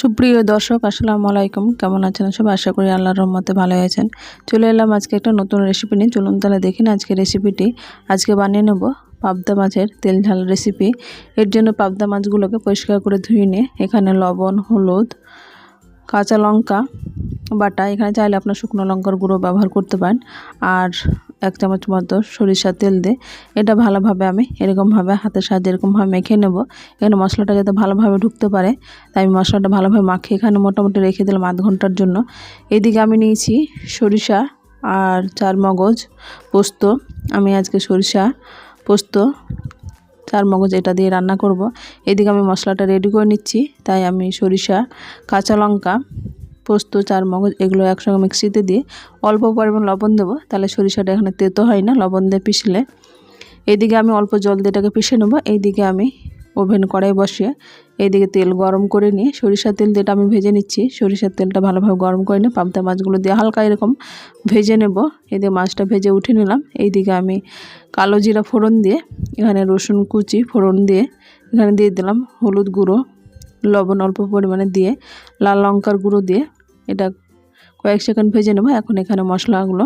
সুপ্রিয় দর্শক, আসসালামু আলাইকুম। কেমন আছেন সব আশা করি আল্লাহর রহমতে ভালো আছেন। চলে এলাম আজকে একটা নতুন রেসিপি নিয়ে। চলুন তাহলে দেখি না আজকে রেসিপিটি আজকে বানিয়ে নেব পাবদা মাছের তেল ঝাল রেসিপি এর জন্য পাবদা মাছগুলোকে পরিষ্কার করে ধুয়ে নিয়ে এখানে লবণ, হলুদ, কাঁচা লঙ্কা বাটা। এখানে চাইলে আপনার শুকনো লঙ্কার গুঁড়ো ব্যবহার করতে পারেন। আর এক চামচ মতো সরিষা তেল দিয়ে এটা ভালোভাবে আমি এরকমভাবে হাতের সাহায্যে এরকমভাবে মেখে নেব। এখানে মশলাটা যাতে ভালোভাবে ঢুকতে পারে, তাই আমি মশলাটা ভালোভাবে মাখিয়ে এখানে মোটামুটি রেখে দিলাম আধ ঘণ্টার জন্য। এদিকে আমি নিয়েছি সরিষা আর চার মগজ পোস্ত। আমি আজকে সরিষা, পোস্ত, চার মগজ এটা দিয়ে রান্না করব। এদিকে আমি মশলাটা রেডি করে নিচ্ছি, তাই আমি সরিষা, কাঁচা লঙ্কা পোস্ত, চার মগজ এগুলো একসঙ্গে মিক্সিতে দিয়ে অল্প পরিমাণ লবণ দেবো। তাহলে সরিষাটা এখানে তেতো হয় না, লবণ দিয়ে পিষলে। এইদিকে আমি অল্প জল দিয়ে এটাকে পিষে নেব। এইদিকে আমি ওভেন কড়াই বসিয়ে এইদিকে তেল গরম করে নিয়ে সরিষার তেল দিয়ে আমি ভেজে নিচ্ছি, সরিষার তেলটা ভালোভাবে গরম করে নিয়ে পাবদা মাছগুলো দিয়ে হালকা এরকম ভেজে নেব। এদিকে মাছটা ভেজে উঠে নিলাম। এইদিকে আমি কালো জিরা ফোড়ন দিয়ে এখানে রসুন কুচি ফোড়ন দিয়ে এখানে দিয়ে দিলাম হলুদ গুঁড়ো, লবণ অল্প পরিমাণে দিয়ে, লাল লঙ্কার গুঁড়ো দিয়ে এটা কয়েক সেকেন্ড ভেজে নেব, এখন এখানে মশলাগুলো।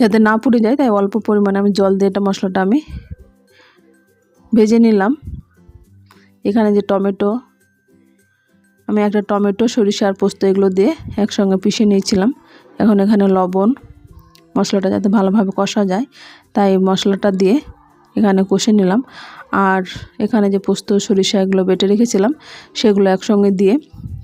যাতে না পুড়ে যায়, তাই অল্প পরিমাণে আমি জল দিয়ে এটা মশলাটা আমি ভেজে নিলাম। এখানে যে টমেটো, আমি একটা টমেটো, সরিষা আর পোস্ত এগুলো দিয়ে একসঙ্গে পিষে নিয়েছিলাম। এখন এখানে লবণ, মশলাটা যাতে ভালোভাবে কষা যায়, তাই মশলাটা দিয়ে এখানে কষে নিলাম। আর এখানে যে পোস্ত, সরিষা এগুলো বেটে রেখেছিলাম, সেগুলো একসঙ্গে দিয়ে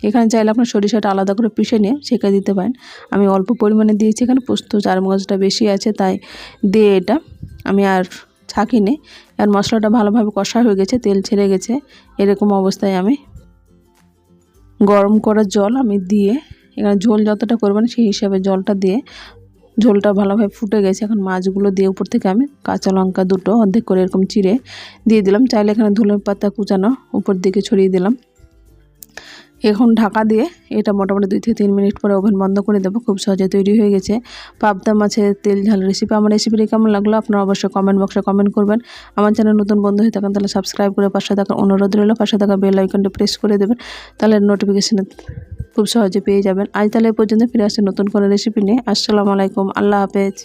এখানে চাইলে আপনার সরিষাটা আলাদা করে পিষে নিয়ে সেঁকে দিতে পারেন। আমি অল্প পরিমাণে দিয়েছি এখানে, পোস্ত চার মগজটা বেশি আছে তাই দিয়ে এটা আমি আর ছাঁকিনি। আর মশলাটা ভালোভাবে কষা হয়ে গেছে, তেল ছেড়ে গেছে, এরকম অবস্থায় আমি গরম করা জল আমি দিয়ে এখানে ঝোল যতটা করবেন সেই হিসাবে জলটা দিয়ে, ঝোলটা ভালোভাবে ফুটে গেছে। এখন মাছগুলো দিয়ে উপর থেকে আমি কাঁচা লঙ্কা দুটো অর্ধেক করে এরকম চিড়ে দিয়ে দিলাম। চাইলে এখানে ধুলোর পাতা কুচানো উপর দিকে ছড়িয়ে দিলাম। এখন ঢাকা দিয়ে এটা মোটামুটি দুই থেকে তিন মিনিট পরে ওভেন বন্ধ করে দেবো। খুব সহজে তৈরি হয়ে গেছে। পাবদা মাছের তেল ঝাল রেসিপি আমার রেসিপিটি কেমন লাগল আপনারা অবশ্যই কমেন্ট বক্সে কমেন্ট করবেন। আমার চ্যানেল নতুন বন্ধু হয়ে থাকেন তাহলে সাবস্ক্রাইব করে পাশে থাকার অনুরোধ রইল, পাশে থাকা বেল আইকনটা প্রেস করে দেবেন, তাহলে নোটিফিকেশানে খুব সহজে পেয়ে যাবেন। আজ তাহলে পর্যন্ত ফিরে আসছে নতুন কোনো রেসিপি নিয়ে। আসসালামু আলাইকুম, আল্লাহ হাফেজ।